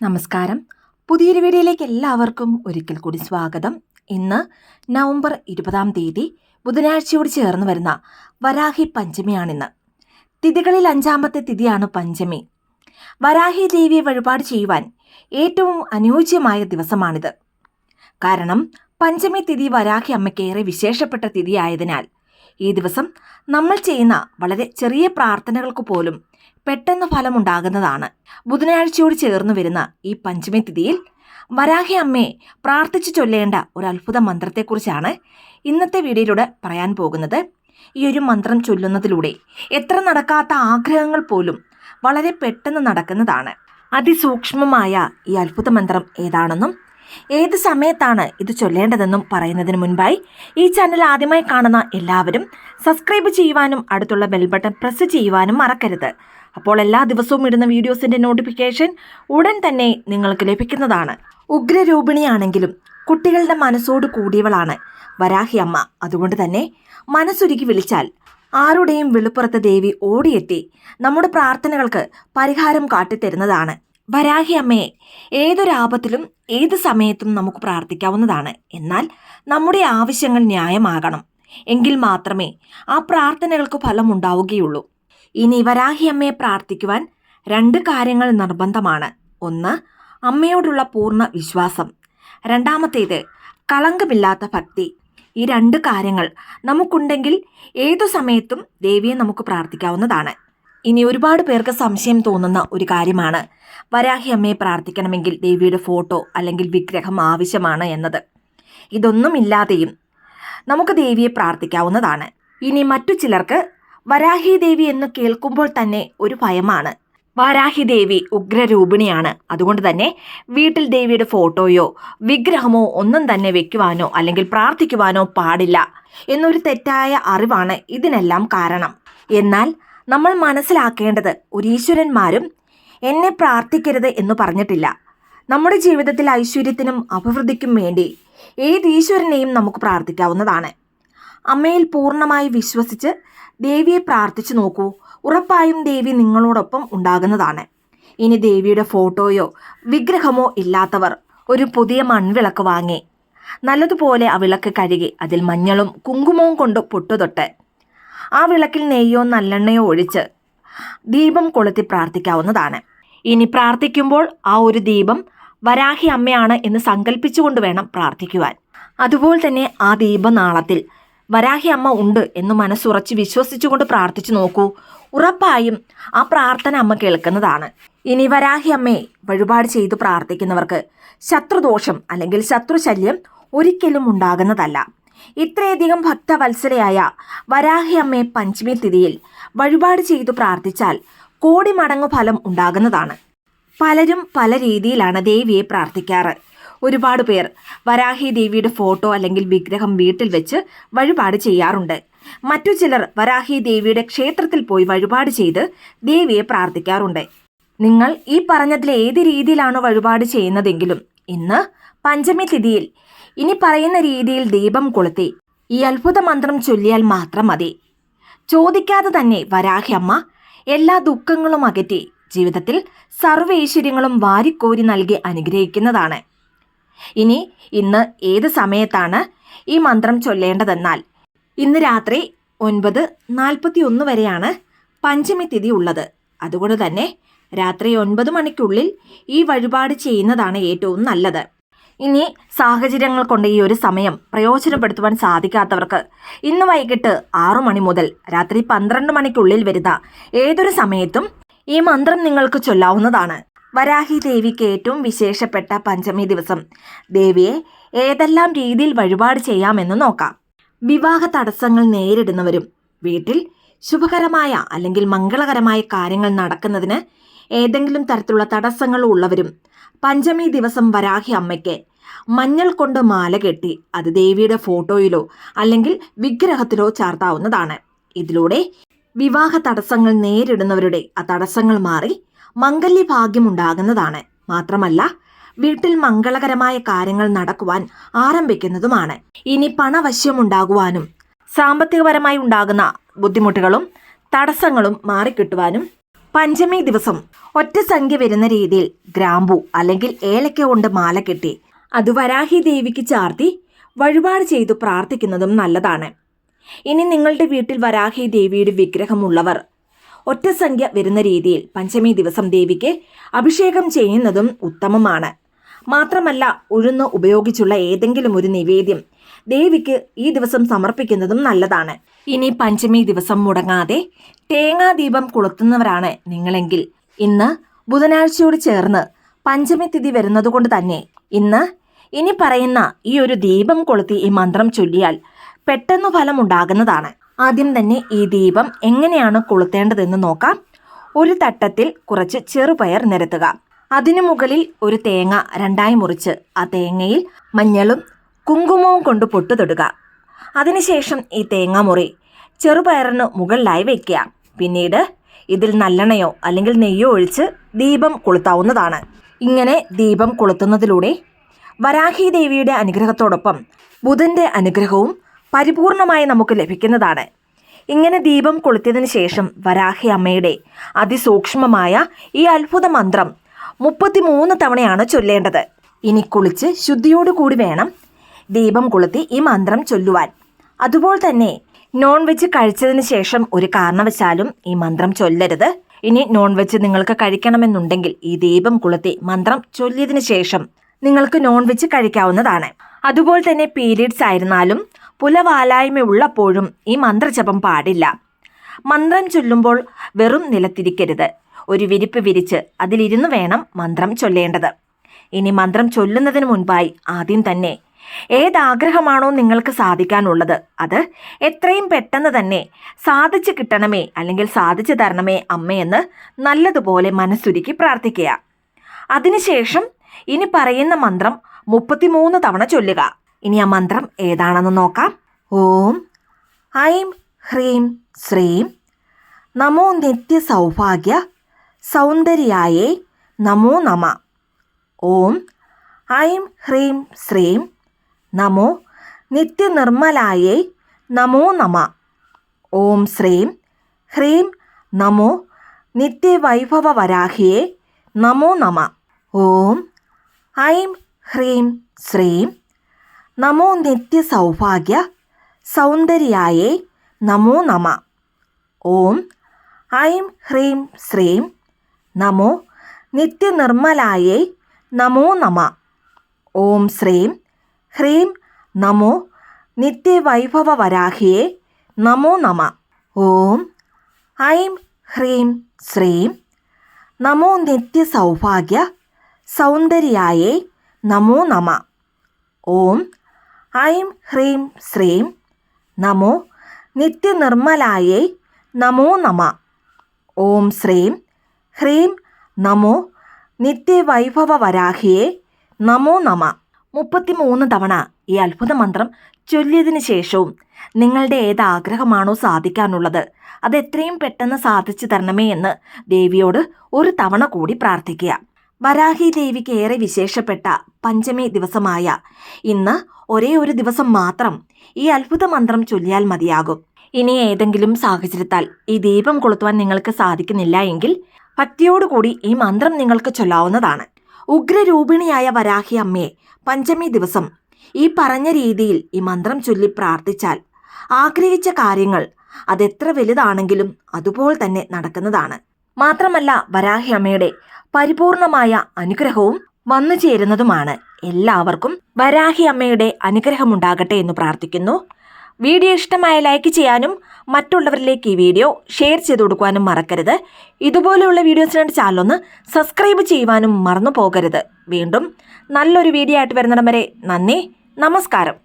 നമസ്കാരം. പുതിയൊരു വീഡിയോയിലേക്ക് എല്ലാവർക്കും ഒരിക്കൽ കൂടി സ്വാഗതം. ഇന്ന് നവംബർ ഇരുപതാം തീയതി ബുധനാഴ്ചയോട് ചേർന്ന് വരുന്ന വരാഹി പഞ്ചമിയാണിന്ന്. തിഥികളിൽ അഞ്ചാമത്തെ തിഥിയാണ് പഞ്ചമി. വരാഹി ദേവിയെ വഴിപാട് ചെയ്യുവാൻ ഏറ്റവും അനുയോജ്യമായ ദിവസമാണിത്. കാരണം പഞ്ചമി തിഥി വരാഹി അമ്മയ്ക്ക് ഏറെ വിശേഷപ്പെട്ട തിഥിയായതിനാൽ ഈ ദിവസം നമ്മൾ ചെയ്യുന്ന വളരെ ചെറിയ പ്രാർത്ഥനകൾക്ക് പോലും പെട്ടെന്ന് ഫലമുണ്ടാകുന്നതാണ്. ബുധനാഴ്ചയോട് ചേർന്ന് വരുന്ന ഈ പഞ്ചമി തിഥിയിൽ വരാഹി അമ്മയെ പ്രാർത്ഥിച്ചു ചൊല്ലേണ്ട ഒരു അത്ഭുത മന്ത്രത്തെക്കുറിച്ചാണ് ഇന്നത്തെ വീഡിയോയിലൂടെ പറയാൻ പോകുന്നത്. ഈ ഒരു മന്ത്രം ചൊല്ലുന്നതിലൂടെ എത്ര നടക്കാത്ത ആഗ്രഹങ്ങൾ പോലും വളരെ പെട്ടെന്ന് നടക്കുന്നതാണ്. അതിസൂക്ഷ്മമായ ഈ അത്ഭുത മന്ത്രം ഏതാണെന്നും ഏത് സമയത്താണ് ഇത് ചൊല്ലേണ്ടതെന്നും പറയുന്നതിന് മുൻപായി ഈ ചാനൽ ആദ്യമായി കാണുന്ന എല്ലാവരും സബ്സ്ക്രൈബ് ചെയ്യുവാനും അടുത്തുള്ള ബെൽബട്ടൺ പ്രസ് ചെയ്യുവാനും മറക്കരുത്. അപ്പോൾ എല്ലാ ദിവസവും ഇടുന്ന വീഡിയോസിന്റെ നോട്ടിഫിക്കേഷൻ ഉടൻ തന്നെ നിങ്ങൾക്ക് ലഭിക്കുന്നതാണ്. ഉഗ്രരൂപിണിയാണെങ്കിലും കുട്ടികളുടെ മനസ്സോട് കൂടിയവളാണ് വരാഹി അമ്മ. അതുകൊണ്ട് തന്നെ മനസ്സുരുക്കി വിളിച്ചാൽ ആരുടെയും വെളുപ്പുറത്ത് ദേവി ഓടിയെത്തി നമ്മുടെ പ്രാർത്ഥനകൾക്ക് പരിഹാരം കാട്ടിത്തരുന്നതാണ്. വരാഹി അമ്മയെ ഏതൊരാപത്തിലും ഏത് സമയത്തും നമുക്ക് പ്രാർത്ഥിക്കാവുന്നതാണ്. എന്നാൽ നമ്മുടെ ആവശ്യങ്ങൾ ന്യായമാകണം. എങ്കിൽ മാത്രമേ ആ പ്രാർത്ഥനകൾക്ക് ഫലം ഉണ്ടാവുകയുള്ളൂ ഇനി വരാഹിയമ്മയെ പ്രാർത്ഥിക്കുവാൻ രണ്ട് കാര്യങ്ങൾ നിർബന്ധമാണ്. ഒന്ന് അമ്മയോടുള്ള പൂർണ വിശ്വാസം. രണ്ടാമത്തേത് കളങ്കമില്ലാത്ത ഭക്തി. ഈ രണ്ട് കാര്യങ്ങൾ നമുക്കുണ്ടെങ്കിൽ ഏതു സമയത്തും ദേവിയെ നമുക്ക് പ്രാർത്ഥിക്കാവുന്നതാണ്. ഇനി ഒരുപാട് പേർക്ക് സംശയം തോന്നുന്ന ഒരു കാര്യമാണ് വരാഹി അമ്മയെ പ്രാർത്ഥിക്കണമെങ്കിൽ ദേവിയുടെ ഫോട്ടോ അല്ലെങ്കിൽ വിഗ്രഹം ആവശ്യമാണ് എന്നത്. ഇതൊന്നുമില്ലാതെയും നമുക്ക് ദേവിയെ പ്രാർത്ഥിക്കാവുന്നതാണ്. ഇനി മറ്റു ചിലർക്ക് വരാഹി ദേവി എന്ന് കേൾക്കുമ്പോൾ തന്നെ ഒരു ഭയമാണ്. വാരാഹി ദേവി ഉഗ്രരൂപിണിയാണ്. അതുകൊണ്ട് തന്നെ വീട്ടിൽ ദേവിയുടെ ഫോട്ടോയോ വിഗ്രഹമോ ഒന്നും തന്നെ വെക്കുവാനോ അല്ലെങ്കിൽ പ്രാർത്ഥിക്കുവാനോ പാടില്ല എന്നൊരു തെറ്റായ അറിവാണ് ഇതിനെല്ലാം കാരണം. എന്നാൽ നമ്മൾ മനസ്സിലാക്കേണ്ടത് ഒരു ഈശ്വരന്മാരും എന്നെ പ്രാർത്ഥിക്കരുത് എന്ന് പറഞ്ഞിട്ടില്ല. നമ്മുടെ ജീവിതത്തിൽ ഐശ്വര്യത്തിനും അഭിവൃദ്ധിക്കും വേണ്ടി ഏത് ഈശ്വരനെയും നമുക്ക് പ്രാർത്ഥിക്കാവുന്നതാണ്. അമ്മയിൽ പൂർണമായി വിശ്വസിച്ച് ദേവിയെ പ്രാർത്ഥിച്ചു നോക്കൂ. ഉറപ്പായും ദേവി നിങ്ങളോടൊപ്പം ഉണ്ടാകുന്നതാണ്. ഇനി ദേവിയുടെ ഫോട്ടോയോ വിഗ്രഹമോ ഇല്ലാത്തവർ ഒരു പുതിയ മൺവിളക്ക് വാങ്ങി. നല്ലതുപോലെ ആ വിളക്ക് കഴുകി അതിൽ മഞ്ഞളും കുങ്കുമവും കൊണ്ട് പൊട്ടുതൊട്ട് ആ വിളക്കിൽ നെയ്യോ നല്ലെണ്ണയോ ഒഴിച്ച് ദീപം കൊളുത്തി പ്രാർത്ഥിക്കാവുന്നതാണ്. ഇനി പ്രാർത്ഥിക്കുമ്പോൾ ആ ഒരു ദീപം വരാഹി അമ്മയാണ് എന്ന് സങ്കല്പിച്ചുകൊണ്ട് വേണം പ്രാർത്ഥിക്കുവാൻ. അതുപോലെ തന്നെ ആ ദീപനാളത്തിൽ വരാഹി അമ്മ ഉണ്ട് എന്ന് മനസ്സുറച്ച് വിശ്വസിച്ചുകൊണ്ട് പ്രാർത്ഥിച്ചു നോക്കൂ. ഉറപ്പായും ആ പ്രാർത്ഥന അമ്മ കേൾക്കുന്നതാണ്. ഇനി വരാഹി അമ്മയെ വഴിപാട് ചെയ്തു പ്രാർത്ഥിക്കുന്നവർക്ക് ശത്രുദോഷം അല്ലെങ്കിൽ ശത്രുശല്യം ഒരിക്കലും ഉണ്ടാകുന്നതല്ല. ഇത്രയധികം ഭക്തവത്സരയായ വരാഹി അമ്മയെ പഞ്ചമി തിഥിയിൽ വഴിപാട് ചെയ്തു പ്രാർത്ഥിച്ചാൽ കോടി മടങ്ങു ഫലം ഉണ്ടാകുന്നതാണ്. പലരും പല രീതിയിലാണ് ദേവിയെ പ്രാർത്ഥിക്കാറ്. ഒരുപാട് പേർ വരാഹി ദേവിയുടെ ഫോട്ടോ അല്ലെങ്കിൽ വിഗ്രഹം വീട്ടിൽ വെച്ച് വഴിപാട് ചെയ്യാറുണ്ട്. മറ്റു ചിലർ വരാഹി ദേവിയുടെ ക്ഷേത്രത്തിൽ പോയി വഴിപാട് ചെയ്ത് ദേവിയെ പ്രാർത്ഥിക്കാറുണ്ട്. നിങ്ങൾ ഈ പറഞ്ഞതിൽ ഏത് രീതിയിലാണോ വഴിപാട് ചെയ്യുന്നതെങ്കിലും ഇന്ന് പഞ്ചമി തിഥിയിൽ ഇനി പറയുന്ന രീതിയിൽ ദീപം കൊളുത്തി ഈ അത്ഭുത മന്ത്രം ചൊല്ലിയാൽ മാത്രം മതി. ചോദിക്കാതെ തന്നെ വരാഹി അമ്മ എല്ലാ ദുഃഖങ്ങളും അകറ്റി ജീവിതത്തിൽ സർവൈശ്വര്യങ്ങളും വാരിക്കോരി നൽകി അനുഗ്രഹിക്കുന്നതാണ്. ഇനി ഇന്ന് ഏത് സമയത്താണ് ഈ മന്ത്രം ചൊല്ലേണ്ടതെന്നാൽ? ഇന്ന് രാത്രി ഒൻപത് നാൽപ്പത്തി ഒന്ന് വരെയാണ് പഞ്ചമി തിഥി ഉള്ളത്. അതുകൊണ്ട് തന്നെ രാത്രി ഒൻപത് മണിക്കുള്ളിൽ ഈ വഴിപാട് ചെയ്യുന്നതാണ് ഏറ്റവും നല്ലത്. ഇനി സാഹചര്യങ്ങൾ കൊണ്ട് ഈ ഒരു സമയം പ്രയോജനപ്പെടുത്തുവാൻ സാധിക്കാത്തവർക്ക് ഇന്ന് വൈകിട്ട് ആറു മണി മുതൽ രാത്രി പന്ത്രണ്ട് മണിക്കുള്ളിൽ വരുന്ന ഏതൊരു സമയത്തും ഈ മന്ത്രം നിങ്ങൾക്ക് ചൊല്ലാവുന്നതാണ്. വരാഹി ദേവിക്ക് ഏറ്റവും വിശേഷപ്പെട്ട പഞ്ചമി ദിവസം. ദേവിയെ ഏതെല്ലാം രീതിയിൽ വഴിപാട് ചെയ്യാമെന്ന് നോക്കാം. വിവാഹ തടസ്സങ്ങൾ നേരിടുന്നവരും വീട്ടിൽ ശുഭകരമായ അല്ലെങ്കിൽ മംഗളകരമായ കാര്യങ്ങൾ നടക്കുന്നതിന് ഏതെങ്കിലും തരത്തിലുള്ള തടസ്സങ്ങൾ ഉള്ളവരും പഞ്ചമി ദിവസം വരാഹി അമ്മയ്ക്ക് മഞ്ഞൾ കൊണ്ട് മാല കെട്ടി അത് ദേവിയുടെ ഫോട്ടോയിലോ അല്ലെങ്കിൽ വിഗ്രഹത്തിലോ ചാർത്താവുന്നതാണ്. ഇതിലൂടെ വിവാഹ തടസ്സങ്ങൾ നേരിടുന്നവരുടെ ആ തടസ്സങ്ങൾ മാറി മംഗല്യ ഭാഗ്യമുണ്ടാകുന്നതാണ് മാത്രമല്ല വീട്ടിൽ മംഗളകരമായ കാര്യങ്ങൾ നടക്കുവാൻ ആരംഭിക്കുന്നതുമാണ്. ഇനി പണവശ്യമുണ്ടാകുവാനും സാമ്പത്തികപരമായി ഉണ്ടാകുന്ന ബുദ്ധിമുട്ടുകളും തടസ്സങ്ങളും മാറിക്കിട്ടുവാനും പഞ്ചമി ദിവസം ഒറ്റ സംഖ്യ വരുന്ന രീതിയിൽ ഗ്രാമ്പു അല്ലെങ്കിൽ ഏലക്ക കൊണ്ട് മാല കെട്ടി അത് വരാഹി ദേവിക്ക് ചാർത്തി വഴിപാട് ചെയ്തു പ്രാർത്ഥിക്കുന്നതും നല്ലതാണ്. ഇനി നിങ്ങളുടെ വീട്ടിൽ വരാഹി ദേവിയുടെ വിഗ്രഹമുള്ളവർ ഒറ്റ സംഖ്യ വരുന്ന രീതിയിൽ പഞ്ചമി ദിവസം ദേവിക്ക് അഭിഷേകം ചെയ്യുന്നതും ഉത്തമമാണ്. മാത്രമല്ല ഉഴുന്ന് ഉപയോഗിച്ചുള്ള ഏതെങ്കിലും ഒരു നിവേദ്യം ദേവിക്ക് ഈ ദിവസം സമർപ്പിക്കുന്നതും നല്ലതാണ്. ഇനി പഞ്ചമി ദിവസം മുടങ്ങാതെ തേങ്ങാദീപം കൊളുത്തുന്നവരാണ് നിങ്ങളെങ്കിൽ. ഇന്ന് ബുധനാഴ്ചയോട് ചേർന്ന് പഞ്ചമി തിഥി വരുന്നതുകൊണ്ട് തന്നെ ഇന്ന് ഇനി പറയുന്ന ഈ ഒരു ദീപം കൊളുത്തി ഈ മന്ത്രം ചൊല്ലിയാൽ പെട്ടെന്ന് ഫലം ഉണ്ടാകുന്നതാണ് ആദ്യം തന്നെ ഈ ദീപം എങ്ങനെയാണ് കൊളുത്തേണ്ടതെന്ന് നോക്കാം. ഒരു തട്ടത്തിൽ കുറച്ച് ചെറുപയർ നിരത്തുക. അതിനു മുകളിൽ ഒരു തേങ്ങ രണ്ടായി മുറിച്ച് ആ തേങ്ങയിൽ മഞ്ഞളും കുങ്കുമവും കൊണ്ട് പൊട്ടു തൊടുക അതിനുശേഷം ഈ തേങ്ങ മുറി ചെറുപയറിന് മുകളിലായി വയ്ക്കുക പിന്നീട് ഇതിൽ നല്ലെണ്ണയോ അല്ലെങ്കിൽ നെയ്യോ ഒഴിച്ച് ദീപം കൊളുത്താവുന്നതാണ്. ഇങ്ങനെ ദീപം കൊളുത്തുന്നതിലൂടെ വരാഹി ദേവിയുടെ അനുഗ്രഹത്തോടൊപ്പം ബുധന്റെ അനുഗ്രഹവും പരിപൂർണമായി നമുക്ക് ലഭിക്കുന്നതാണ്. ഇങ്ങനെ ദീപം കൊളുത്തിയതിനു ശേഷം വരാഹി അമ്മയുടെ അതിസൂക്ഷ്മമായ ഈ അത്ഭുത മന്ത്രം മുപ്പത്തിമൂന്ന് തവണയാണ് ചൊല്ലേണ്ടത്. ഇനി കുളിച്ച് ശുദ്ധിയോടുകൂടി വേണം ദീപം കൊളുത്തി ഈ മന്ത്രം ചൊല്ലുവാൻ. അതുപോലെ തന്നെ നോൺ വെജ് കഴിച്ചതിന് ശേഷം ഒരു കാരണവശാലും ഈ മന്ത്രം ചൊല്ലരുത്. ഇനി നോൺ വെജ് നിങ്ങൾക്ക് കഴിക്കണമെന്നുണ്ടെങ്കിൽ ഈ ദീപം കൊളുത്തി മന്ത്രം ചൊല്ലിയതിനു ശേഷം നിങ്ങൾക്ക് നോൺ വെജ് കഴിക്കാവുന്നതാണ്. അതുപോലെ തന്നെ പീരീഡ്സ് ആയിരുന്നാലും പുലവാലായ്മ ഉള്ളപ്പോഴും ഈ മന്ത്രജപം പാടില്ല. മന്ത്രം ചൊല്ലുമ്പോൾ വെറും നിലത്തിരിക്കരുത്. ഒരു വിരിപ്പ് വിരിച്ച് അതിലിരുന്ന് വേണം മന്ത്രം ചൊല്ലേണ്ടത്. ഇനി മന്ത്രം ചൊല്ലുന്നതിന് മുൻപായി ആദ്യം തന്നെ ഏതാഗ്രഹമാണോ നിങ്ങൾക്ക് സാധിക്കാനുള്ളത് അത് എത്രയും പെട്ടെന്ന് തന്നെ സാധിച്ചു കിട്ടണമേ അല്ലെങ്കിൽ സാധിച്ചു തരണമേ അമ്മയെന്ന് നല്ലതുപോലെ മനസ്സുരുക്കി പ്രാർത്ഥിക്കുക. അതിനുശേഷം ഇനി പറയുന്ന മന്ത്രം മുപ്പത്തിമൂന്ന് തവണ ചൊല്ലുക. ഇനി ആ മന്ത്രം ഏതാണെന്ന് നോക്കാം. ഓം. ഐം ഹ്രീം ശ്രീം. നമോ നിത്യ സൗഭാഗ്യ സൗന്ദര്യായേ നമോ നമ. ഓം. ഐം ഹ്രീം ശ്രീം. നമോ നിത്യനിർമ്മലായേ നമോ നമ. ഓം ശ്രീം. ഹ്രീം നമോ നിത്യവൈഭവവരാഹിയേ നമോ നമ. ഓം. ഐം ഹ്രീം ശ്രീം. നമോ നിത്യസൗഭാഗ്യ സൗന്ദര്യായേ നമോ നമ. ഓം ഐം ഹ്രീം ശ്രീം നമോ നിത്യനിർമ്മലായേ നമോ നമ. ഓം ശ്രീം ഹ്രീം നമോ നിത്യവൈഭവവരാഹിയേ നമോ നമ. ഓം ഐം ഹ്രീം ശ്രീം നമോ നിത്യസൗഭാഗ്യ സൗന്ദര്യായേ നമോ നമ. ഓം ഐം ഹ്രീം ശ്രീം നമോ നിത്യനിർമ്മലായേ നമോ നമ. ഓം ശ്രീം ഹ്രീം നമോ നിത്യവൈഭവവരാഹിയേ നമോ നമ. മുപ്പത്തിമൂന്ന് തവണ ഈ അത്ഭുത മന്ത്രം ചൊല്ലിയതിനു ശേഷവും നിങ്ങളുടെ ഏത് ആഗ്രഹമാണോ സാധിക്കാനുള്ളത്. അത് എത്രയും പെട്ടെന്ന് സാധിച്ചു തരണമേ എന്ന് ദേവിയോട് ഒരു തവണ കൂടി പ്രാർത്ഥിക്കുക. വരാഹി ദേവിക്ക് ഏറെ വിശേഷപ്പെട്ട പഞ്ചമി ദിവസമായ ഇന്ന് ഒരേ ഒരു ദിവസം മാത്രം ഈ അത്ഭുത മന്ത്രം ചൊല്ലിയാൽ മതിയാകും. ഇനി ഏതെങ്കിലും സാഹചര്യത്താൽ ഈ ദീപം കൊളുത്തുവാൻ നിങ്ങൾക്ക് സാധിക്കുന്നില്ല എങ്കിൽ ഭക്തിയോടുകൂടി ഈ മന്ത്രം നിങ്ങൾക്ക് ചൊല്ലാവുന്നതാണ്. ഉഗ്രരൂപിണിയായ വരാഹി അമ്മയെ പഞ്ചമി ദിവസം ഈ പറഞ്ഞ രീതിയിൽ ഈ മന്ത്രം ചൊല്ലി പ്രാർത്ഥിച്ചാൽ ആഗ്രഹിച്ച കാര്യങ്ങൾ അതെത്ര വലുതാണെങ്കിലും അതുപോലെ തന്നെ നടക്കുന്നതാണ്. മാത്രമല്ല വരാഹി അമ്മയുടെ പരിപൂർണമായ അനുഗ്രഹവും വന്നു ചേരുന്നതുമാണ്. എല്ലാവർക്കും വരാഹി അമ്മയുടെ അനുഗ്രഹമുണ്ടാകട്ടെ എന്ന് പ്രാർത്ഥിക്കുന്നു. വീഡിയോ ഇഷ്ടമായ ലൈക്ക് ചെയ്യാനും മറ്റുള്ളവരിലേക്ക് ഈ വീഡിയോ ഷെയർ ചെയ്ത് കൊടുക്കുവാനും മറക്കരുത്. ഇതുപോലെയുള്ള വീഡിയോസിനായിട്ട് ചാനലൊന്ന് സബ്സ്ക്രൈബ് ചെയ്യുവാനും മറന്നു പോകരുത് വീണ്ടും നല്ലൊരു വീഡിയോ ആയിട്ട് വരുന്നിടം വരെ നന്ദി. നമസ്കാരം.